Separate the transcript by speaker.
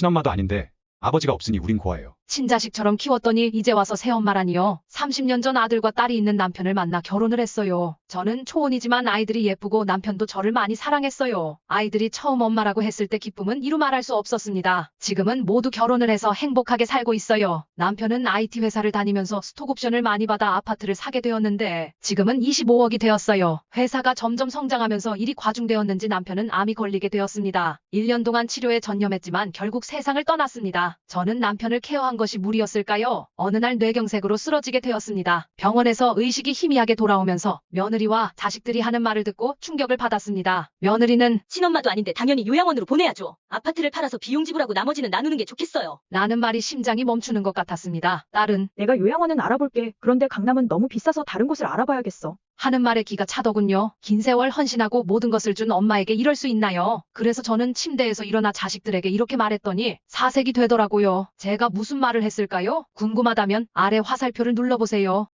Speaker 1: 친엄마도 아닌데 아버지가 없으니 우린 고아예요.
Speaker 2: 친자식처럼 키웠더니 이제 와서 새엄마라니요. 30년 전 아들과 딸이 있는 남편을 만나 결혼을 했어요. 저는 초혼이지만 아이들이 예쁘고 남편도 저를 많이 사랑했어요. 아이들이 처음 엄마라고 했을 때 기쁨은 이루 말할 수 없었습니다. 지금은 모두 결혼을 해서 행복하게 살고 있어요. 남편은 IT 회사를 다니면서 스톡옵션을 많이 받아 아파트를 사게 되었는데 지금은 25억이 되었어요. 회사가 점점 성장하면서 일이 과중되었는지 남편은 암이 걸리게 되었습니다. 1년 동안 치료에 전념했지만 결국 세상을 떠났습니다. 저는 남편을 케어한 것이 무리였을까요? 어느 날 뇌경색으로 쓰러지게 되었습니다. 병원에서 의식이 희미하게 돌아오면서 며느리와 자식들이 하는 말을 듣고 충격을 받았습니다. 며느리는
Speaker 3: 친엄마도 아닌데 당연히 요양원으로 보내야죠. 아파트를 팔아서 비용 지불하고 나머지는 나누는 게 좋겠어요.
Speaker 2: 라는 말이 심장이 멈추는 것 같았습니다. 딸은
Speaker 4: 내가 요양원은 알아볼게. 그런데 강남은 너무 비싸서 다른 곳을 알아봐야겠어.
Speaker 2: 하는 말에 기가 차더군요. 긴 세월 헌신하고 모든 것을 준 엄마에게 이럴 수 있나요? 그래서 저는 침대에서 일어나 자식들에게 이렇게 말했더니 사색이 되더라고요. 제가 무슨 말을 했을까요? 궁금하다면 아래 화살표를 눌러보세요.